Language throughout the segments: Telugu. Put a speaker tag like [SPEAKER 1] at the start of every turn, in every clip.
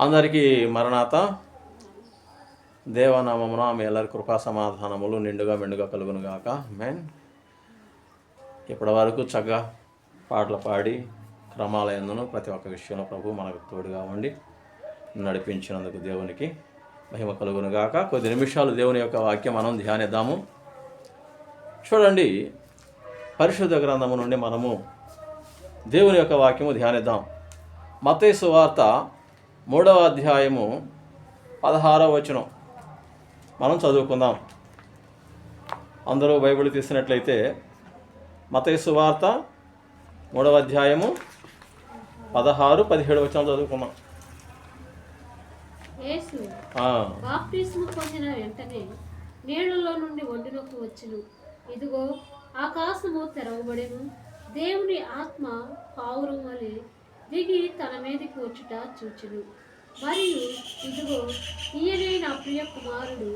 [SPEAKER 1] అందరికీ మరణాత. దేవనామమున మీ అందరి కృపా సమాధానములు నిండుగా మెండుగా కలుగునుగాక మెయిన్ ఇప్పటి వరకు చక్కగా పాటలు పాడి క్రమాలయందును ప్రతి ఒక్క విషయంలో ప్రభు మనకు తోడుగా ఉండి నడిపించినందుకు దేవునికి మహిమ కలుగునుగాక కొద్ది నిమిషాలు దేవుని యొక్క వాక్యం మనం ధ్యానిద్దాము. చూడండి పరిశుద్ధ గ్రంథము నుండి మనము దేవుని యొక్క వాక్యము ధ్యానిద్దాం. మతేసు వార్త మూడవ అధ్యాయము పదహారవ వచనం. మనం చదువుకుందాం. అందరూ బైబిల్ తీసినట్లయితే మతేసు వార్త మూడవ అధ్యాయము పదహారు పదిహేడు వచనం
[SPEAKER 2] బాప్తిస్ము పొందిన వెంటనే నీళ్ళలో నుండి ఒడ్డునకు వచ్చును. ఇదిగో ఆకాశము తెరవబడెను. దేవుని ఆత్మ పావురం వలె దిగి తన మీద కూర్చుట చూచును. మరియు ఇదిగో ఈయనే నా ప్రియ కుమారుడు.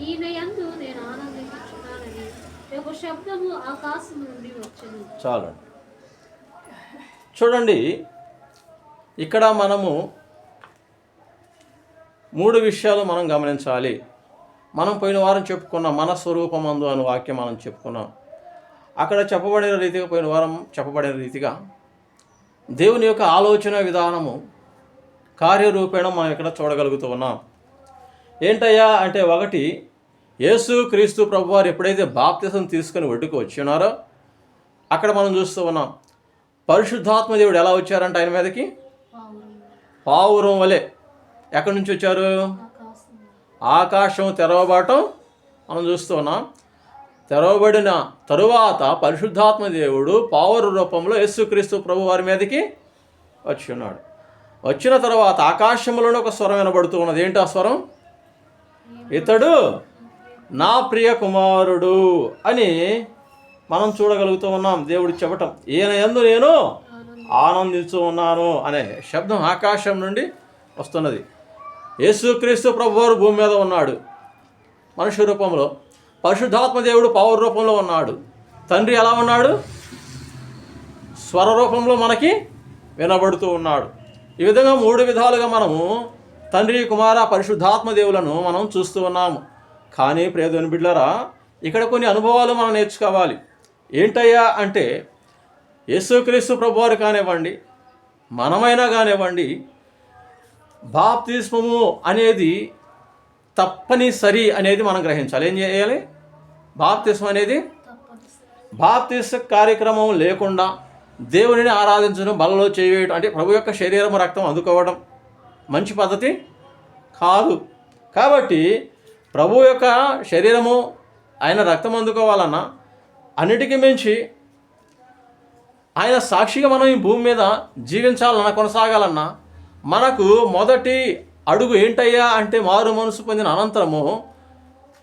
[SPEAKER 2] ఈయన యందు నేను ఆనందించుచున్నానని ఒక శబ్దము ఆకాశం నుండి వచ్చును.
[SPEAKER 1] చాలు చూడండి ఇక్కడ మనము మూడు విషయాలు మనం గమనించాలి. మనం పోయిన వారం చెప్పుకున్నాం మన స్వరూపమందు అనే వాక్యం మనం చెప్పుకున్నాం. అక్కడ చెప్పబడిన రీతిగా పోయిన వారం చెప్పబడిన రీతిగా దేవుని యొక్క ఆలోచన విధానము కార్యరూపేణం మనం ఇక్కడ చూడగలుగుతూ ఉన్నాం ఏంటయ్యా అంటే ఒకటి యేసు క్రీస్తు ప్రభు వారు ఎప్పుడైతే బాప్తిసం తీసుకుని ఒడ్డుకు వచ్చినారో అక్కడ మనం చూస్తూ ఉన్నాం పరిశుద్ధాత్మ దేవుడు ఎలా వచ్చారంట ఆయన మీదకి?
[SPEAKER 2] పావురం
[SPEAKER 1] వలె. ఎక్కడి నుంచి వచ్చారు?
[SPEAKER 2] ఆకాశం.
[SPEAKER 1] తెరవబడటం మనం చూస్తూ ఉన్నాం. తెరవబడిన తరువాత పరిశుద్ధాత్మ దేవుడు పావురు రూపంలో యేసుక్రీస్తు ప్రభు వారి మీదకి వచ్చి ఉన్నాడు. వచ్చిన తర్వాత ఆకాశంలోనే ఒక స్వరం వినబడుతూ ఉన్నది. ఏంటి ఆ స్వరం? ఇతడు నా ప్రియ కుమారుడు అని మనం చూడగలుగుతూ ఉన్నాం దేవుడు చెప్పటం ఈయన ఎందు నేను ఆనందిస్తూ ఉన్నాను అనే శబ్దం ఆకాశం నుండి వస్తున్నది. యేసుక్రీస్తు ప్రభువారు భూమి మీద ఉన్నాడు. మనుష్య రూపంలో పరిశుద్ధాత్మ దేవుడు పౌర రూపంలో ఉన్నాడు. తండ్రి ఎలా ఉన్నాడు? స్వర రూపంలో మనకి వినబడుతూ ఉన్నాడు. ఈ విధంగా మూడు విధాలుగా మనము తండ్రి కుమార పరిశుద్ధాత్మ దేవులను మనం చూస్తూ ఉన్నాము. కానీ ప్రియదని బిడ్లరా ఇక్కడ కొన్ని అనుభవాలు మనం నేర్చుకోవాలి. ఏంటయ్యా అంటే యేసుక్రీస్తు ప్రభువారు కానివ్వండి మనమైనా కానివ్వండి బాప్తిస్మము అనేది తప్పనిసరి అనేది మనం గ్రహించాలి. ఏం చేయాలి? బాప్తిసం అనేది
[SPEAKER 2] తప్పనిసరి
[SPEAKER 1] కార్యక్రమం లేకుండా దేవునిని ఆరాధించడం బలలో చేయడం అంటే ప్రభు యొక్క శరీరం రక్తం అందుకోవడం మంచి పద్ధతి కాదు. కాబట్టి ప్రభు యొక్క శరీరము ఆయన రక్తం అందుకోవాలన్నా అన్నిటికీ మించి ఆయన సాక్షిగా మనం ఈ భూమి మీద జీవించాలన్నా కొనసాగాలన్నా మనకు మొదటి అడుగు ఏంటయ్యా అంటే మారు మనసు పొందిన అనంతరము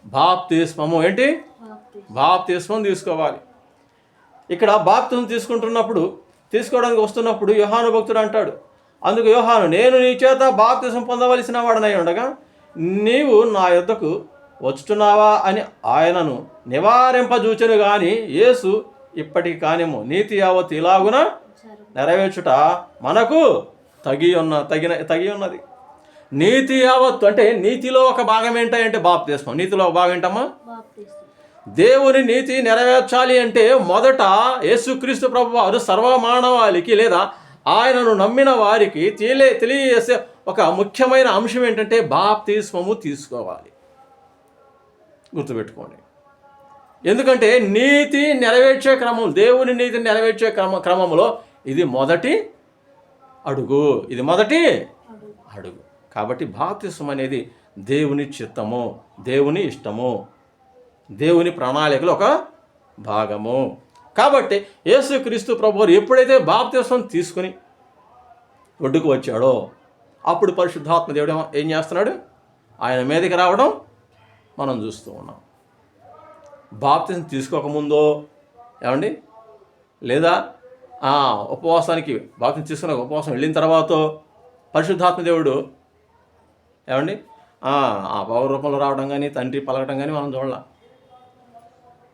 [SPEAKER 1] బాప్తిస్మము. ఏంటి?
[SPEAKER 2] బాప్తి
[SPEAKER 1] బాప్తిస్మం తీసుకోవాలి. ఇక్కడ బాప్తిస్మం తీసుకుంటున్నప్పుడు తీసుకోవడానికి వస్తున్నప్పుడు యోహాను భక్తుడు అంటాడు. అందుకు యోహాను నేను నీ చేత బాప్తిస్మం పొందవలసిన వాడనై ఉండగా నీవు నా యొద్దకు వచ్చుతున్నావా అని ఆయనను నివారింపజూచెను గాని యేసు ఇప్పటికి కానేమో. నీతి యావత్ ఇలాగున నెరవేర్చుట మనకు తగి ఉన్న తగిన తగి ఉన్నది నీతి యావత్తు అంటే నీతిలో ఒక భాగం ఏంటంటే బాప్తిస్మం. నీతిలో ఒక భాగం ఏంటమ్మా? దేవుని నీతి నెరవేర్చాలి అంటే మొదట యేసుక్రీస్తు ప్రభు వారు సర్వమానవాళికి లేదా ఆయనను నమ్మిన వారికి తెలియ తెలియజేసే ఒక ముఖ్యమైన అంశం ఏంటంటే బాప్తిస్మము తీసుకోవాలి. గుర్తుపెట్టుకోండి. ఎందుకంటే నీతి నెరవేర్చే క్రమం దేవుని నీతిని నెరవేర్చే క్రమ క్రమంలో ఇది మొదటి అడుగు. ఇది మొదటి
[SPEAKER 2] అడుగు.
[SPEAKER 1] కాబట్టి బాప్తిసం అనేది దేవుని చిత్తము దేవుని ఇష్టము. దేవుని ప్రణాళికలో ఒక భాగము. కాబట్టి యేసుక్రీస్తు ప్రభువారు ఎప్పుడైతే బాప్తిసం తీసుకుని ఒడ్డుకు వచ్చాడో అప్పుడు పరిశుద్ధాత్మ దేవుడు ఏం చేస్తున్నాడు? ఆయన మీదకి రావడం మనం చూస్తూ ఉన్నాం. బాప్తిసం తీసుకోకముందో ఏమండి? లేదా ఉపవాసానికి బాప్తిని తీసుకున్న ఉపవాసం వెళ్ళిన తర్వాత పరిశుద్ధాత్మ దేవుడు ఏమండి? ఆ పౌర రూపంలో రావడం కానీ తండ్రి పలకడం కానీ మనం చూడాల.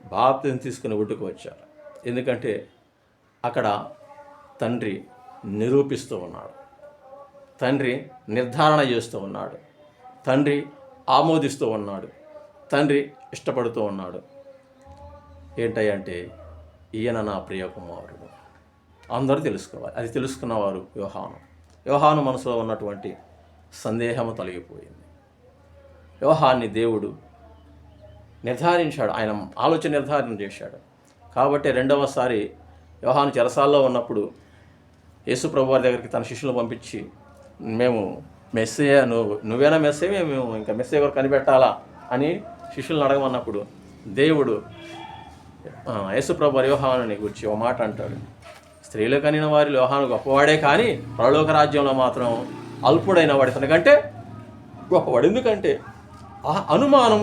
[SPEAKER 1] బాప్తిని తీసుకుని ఒడ్డుకు వచ్చారు. ఎందుకంటే అక్కడ తండ్రి నిరూపిస్తూ ఉన్నాడు. తండ్రి నిర్ధారణ చేస్తూ ఉన్నాడు. తండ్రి ఆమోదిస్తూ ఉన్నాడు. తండ్రి ఇష్టపడుతూ ఉన్నాడు. ఏంటంటే ఈయన నా ప్రియ కుమారుడు. అందరూ తెలుసుకోవాలి. అది తెలుసుకున్నవారు యోహాను. యోహాను మనసులో ఉన్నటువంటి సందేహము తొలగిపోయింది. వ్యవహారాన్ని దేవుడు నిర్ధారించాడు. ఆయన ఆలోచన నిర్ధారణ చేశాడు. కాబట్టి రెండవసారి వ్యవహారం చెరసాల్లో ఉన్నప్పుడు యేసు ప్రభు వారి దగ్గరికి తన శిష్యులను పంపించి మేము మెస్సే నువ్వు నువ్వేనా మెస్సే మేము ఇంకా మెస్సే ఎవరు కనిపెట్టాలా? అని శిష్యులను అడగమన్నప్పుడు దేవుడు ఆ, యేసు ప్రభు వారి గురించి ఒక మాట అంటాడు. స్త్రీలు కనిన వారి వ్యవహారం గొప్పవాడే కానీ పరలోక రాజ్యంలో మాత్రం అల్పుడైన వాడి తనకంటే గొప్పవాడు. ఎందుకంటే ఆ అనుమానం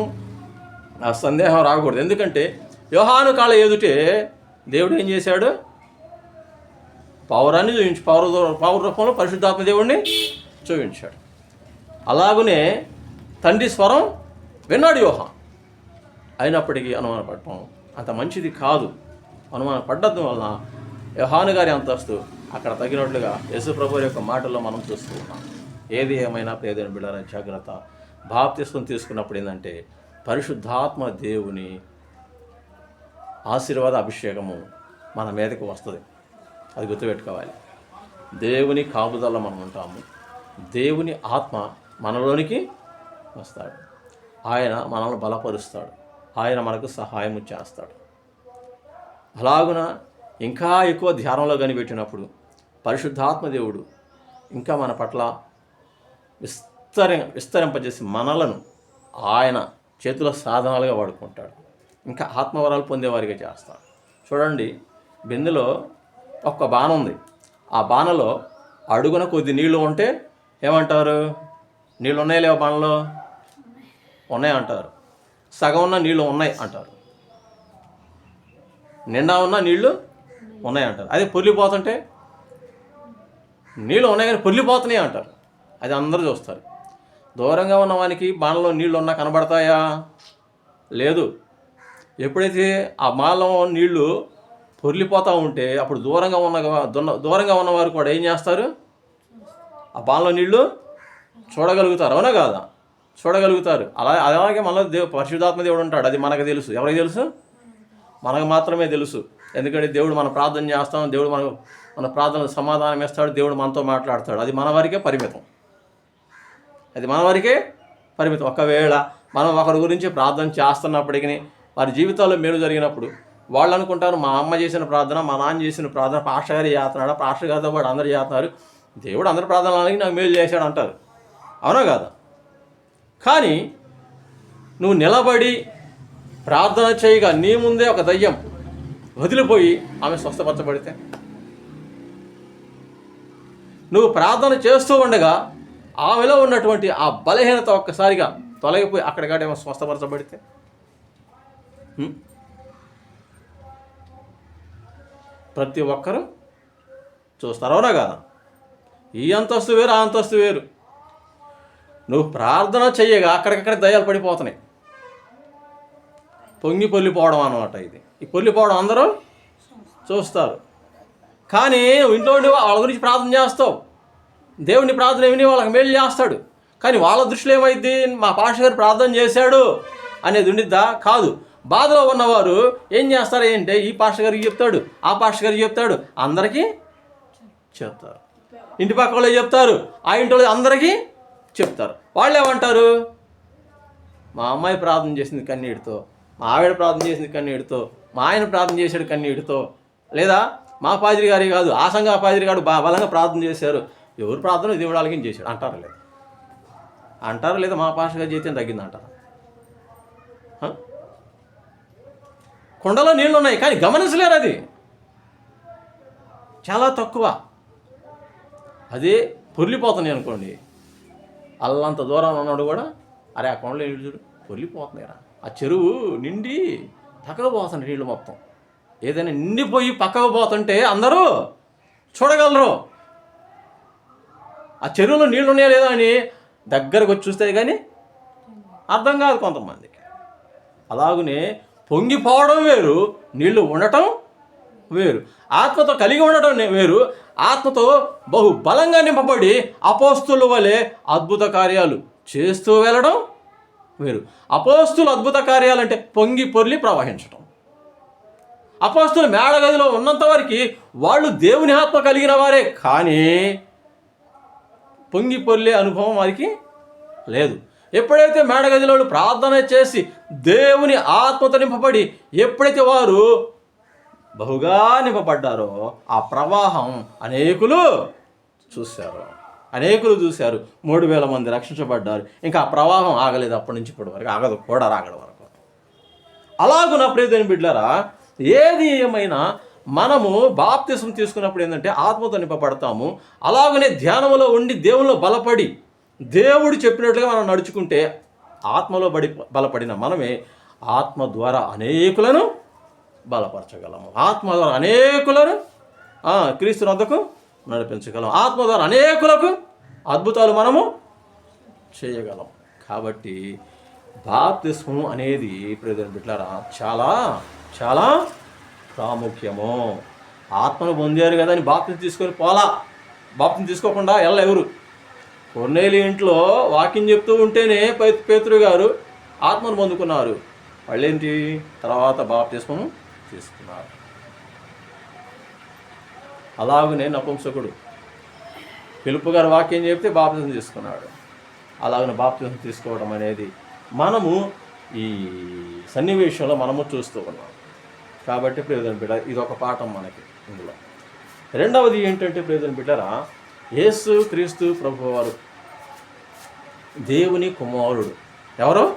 [SPEAKER 1] ఆ సందేహం రాకూడదు. ఎందుకంటే యోహాను కాళ్ళ ఎదుటే దేవుడు ఏం చేశాడు? పౌరాన్ని చూపించి పౌర పౌర రూపంలో పరిశుద్ధాత్మ దేవుడిని చూపించాడు. అలాగనే తండ్రి స్వరం విన్నాడు యోహాన్. అయినప్పటికీ అనుమానపడటం అంత మంచిది కాదు. అనుమానం పడ్డడం వలన యోహాను గారి అంతస్తు అక్కడ తగినట్లుగా యేసు ప్రభు యొక్క మాటల్లో మనం చూస్తూ ఉన్నాం. ఏది ఏమైనా పేదైన బిడ్డల జాగ్రత్త బాప్తిస్వం తీసుకున్నప్పుడు ఏంటంటే పరిశుద్ధాత్మ దేవుని ఆశీర్వాద అభిషేకము మన మీదకి వస్తుంది. అది గుర్తుపెట్టుకోవాలి. దేవుని కాపుదల మనం ఉంటాము. దేవుని ఆత్మ మనలోనికి వస్తాడు. ఆయన మనల్ని బలపరుస్తాడు. ఆయన మనకు సహాయం చేస్తాడు. అలాగున ఇంకా ఎక్కువ ధ్యానంలో కనిపెట్టినప్పుడు పరిశుద్ధాత్మ దేవుడు ఇంకా మన పట్ల విస్తరి విస్తరింపజేసి మనలను ఆయన చేతుల సాధనాలుగా వాడుకుంటాడు. ఇంకా ఆత్మవరాలు పొందేవారిగా చేస్తాడు. చూడండి బిందెలో ఒక్క బాణ ఉంది. ఆ బాణలో అడుగున కొద్ది నీళ్ళు ఉంటే ఏమంటారు? నీళ్ళు ఉన్నాయి లేవా బాణలో? ఉన్నాయి అంటారు. సగం ఉన్న నీళ్ళు ఉన్నాయి అంటారు. నిండా ఉన్న నీళ్ళు ఉన్నాయంటారు. అదే పొర్లిపోతుంటే నీళ్ళు ఉన్నాయి కానీ పొర్లిపోతున్నాయి అంటారు. అది అందరూ చూస్తారు. దూరంగా ఉన్న వానికి బాణలో నీళ్ళు ఉన్నా కనబడతాయా? లేదు. ఎప్పుడైతే ఆ బాణలో నీళ్ళు పొర్లిపోతూ ఉంటే అప్పుడు దూరంగా ఉన్న దున్న- దూరంగా ఉన్నవారు కూడా ఏం చేస్తారు? ఆ బాణలో నీళ్ళు చూడగలుగుతారు. అవునా కాదా? చూడగలుగుతారు. అలా అలాగే మనలో దేవు పరిశుధాత్మ దేవుడు ఉంటాడు. అది మనకు తెలుసు. ఎవరికి తెలుసు? మనకు మాత్రమే తెలుసు. ఎందుకంటే దేవుడు మన ప్రార్థన చేస్తాం దేవుడు మనకు మన ప్రార్థన సమాధానం ఇస్తాడు దేవుడు మనతో మాట్లాడతాడు. అది మన వరకే పరిమితం. అది మన వరకే పరిమితం. ఒకవేళ మనం ఒకరి గురించి ప్రార్థన చేస్తున్నప్పటికీ వారి జీవితాల్లో మేలు జరిగినప్పుడు వాళ్ళు అనుకుంటారు మా అమ్మ చేసిన ప్రార్థన మా నాన్న చేసిన ప్రార్థన పాస్టర్ గారు చేస్తున్నాడు పాస్టర్ గారితో పాటు అందరు చేస్తున్నారు. దేవుడు అందరి ప్రార్థనలకి నాకు మేలు చేశాడు అంటారు. అవునా కాదా? కానీ నువ్వు నిలబడి ప్రార్థన చేయగా నీ ముందే ఒక దయ్యం వదిలిపోయి ఆమె స్వస్థపరచబడితే? నువ్వు ప్రార్థన చేస్తూ ఉండగా ఆమెలో ఉన్నటువంటి ఆ బలహీనత ఒక్కసారిగా తొలగిపోయి అక్కడికాడేమో స్వస్థపరచబడితే? ప్రతి ఒక్కరూ చూస్తారు అవునా కాదా? ఈ అంతస్తు వేరు ఆ అంతస్తు వేరు. నువ్వు ప్రార్థన చెయ్యగా అక్కడికక్కడ దయాలు పడిపోతున్నాయి. పొంగి పొల్లిపోవడం అనమాట ఇది. ఈ పొల్లిపోవడం అందరూ చూస్తారు. కానీ ఇంట్లో ఉండి వాళ్ళ గురించి ప్రార్థన చేస్తావు. దేవుని ప్రార్థన విని వాళ్ళకి మేలు చేస్తాడు. కానీ వాళ్ళ దృష్టిలో ఏమైంది మా పాస్టర్ గారు ప్రార్థన చేశాడు అనేది ఉండిద్దా? కాదు. బాధలో ఉన్నవారు ఏం చేస్తారు ఏంటంటే ఈ పాస్టర్ గారికి చెప్తాడు ఆ పాస్టర్ గారికి చెప్తాడు అందరికీ చెప్తారు. ఇంటి పక్క వాళ్ళు చెప్తారు ఆ ఇంటి వాళ్ళు అందరికీ చెప్తారు. వాళ్ళు ఏమంటారు? మా అమ్మాయి ప్రార్థన చేసింది కన్నీటితో మా ఆవిడ ప్రార్థన చేసింది కన్నీటితో మా ఆయన ప్రార్థన చేశాడు కన్నీటితో. లేదా మా పాదిరి గారి కాదు ఆ సంఘ పాదిరి గారు బా బలంగా ప్రార్థన చేశారు. ఎవరు ప్రార్థన దేవుడు వాళ్ళకి చేశాడు? అంటారు లేదా. అంటారు లేదా మా పాష జీతం తగ్గింది అంటారు? కొండలో నీళ్ళు ఉన్నాయి కానీ గమనించలేరు అది. చాలా తక్కువ. అదే పొర్లిపోతున్నాయి అనుకోండి. అల్లంత దూరం ఉన్నాడు కూడా అరే ఆ కొండలో నీళ్ళు చూడు పొర్లిపోతున్నాయిరా. ఆ చెరువు నిండి పక్కకు పోతుంది నీళ్ళు మొత్తం. ఏదైనా నిండిపోయి పక్కకు పోతుంటే అందరూ చూడగలరు. ఆ చెరువులో నీళ్ళు ఉన్నాయా లేదా అని దగ్గరకు వచ్చి చూస్తే కానీ అర్థం కాదు కొంతమందికి. అలాగనే పొంగిపోవడం వేరు నీళ్ళు ఉండటం వేరు. ఆత్మతో కలిగి ఉండటం వేరు. ఆత్మతో బహు బలంగా నింపబడి అపోస్తుల వలె అద్భుత కార్యాలు చేస్తూ వెళ్ళడం వేరు. అపోస్తులు అద్భుత కార్యాలు అంటే పొంగి పొర్లి ప్రవహించటం. అపోస్తులు మేడగదిలో ఉన్నంత వరకు వాళ్ళు దేవుని ఆత్మ కలిగిన వారే కానీ పొంగి పొర్లే అనుభవం వారికి లేదు. ఎప్పుడైతే మేడగదిలో వాళ్ళు ప్రార్థన చేసి దేవుని ఆత్మతో నింపబడి ఎప్పుడైతే వారు బహుగా నింపబడ్డారో ఆ ప్రవాహం అనేకులు చూశారు. అనేకులు చూశారు. మూడు వేల మంది రక్షించబడ్డారు. ఇంకా ఆ ప్రవాహం ఆగలేదు అప్పటి నుంచి ఇప్పటి వరకు. ఆగదు కూడా రాగడ వరకు. అలాగున ప్రియదేని బిడ్డలారా ఏది ఏమైనా మనము బాప్తిసం తీసుకున్నప్పుడు ఏంటంటే ఆత్మతో నింపబడతాము. అలాగనే ధ్యానంలో ఉండి దేవునిలో బలపడి దేవుడు చెప్పినట్లుగా మనం నడుచుకుంటే ఆత్మలో బడి బలపడిన మనమే ఆత్మ ద్వారా అనేకులను బలపరచగలము. ఆత్మ ద్వారా అనేకులను క్రీస్తు వద్దకు నడిపించగలం. ఆత్మ ద్వారా అనేకులకు అద్భుతాలు మనము చేయగలం. కాబట్టి బాప్తిస్మం అనేది ప్రజలు బిట్లారా చాలా చాలా ప్రాముఖ్యము. ఆత్మను పొందారు కదా అని బాప్తిని తీసుకొని పోలా. బాప్తిని తీసుకోకుండా వెళ్ళ ఎవరు? కొన్నేళ్ళు ఇంట్లో వాకింగ్ చెప్తూ ఉంటేనే పే- పేతురు గారు ఆత్మను పొందుకున్నారు. వాళ్ళేంటి తర్వాత బాప్తిస్మం తీసుకున్నారు. అలాగనే నపుంసకుడు. పిలుపు గారు వాక్యం చెప్తే బాప్తిజం తీసుకున్నాడు. అలాగనే బాప్తిజం తీసుకోవడం అనేది మనము ఈ సన్నివేశంలో మనము చూస్తూ ఉన్నాం. కాబట్టి ప్రియదన బిడ్డ ఇది ఒక పాఠం మనకి ఇందులో. రెండవది ఏంటంటే ప్రియదన బిడ్డరా యేసు క్రీస్తు ప్రభు వారు దేవుని కుమారుడు. ఎవరు?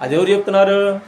[SPEAKER 1] అది ఎవరు చెప్తున్నారు?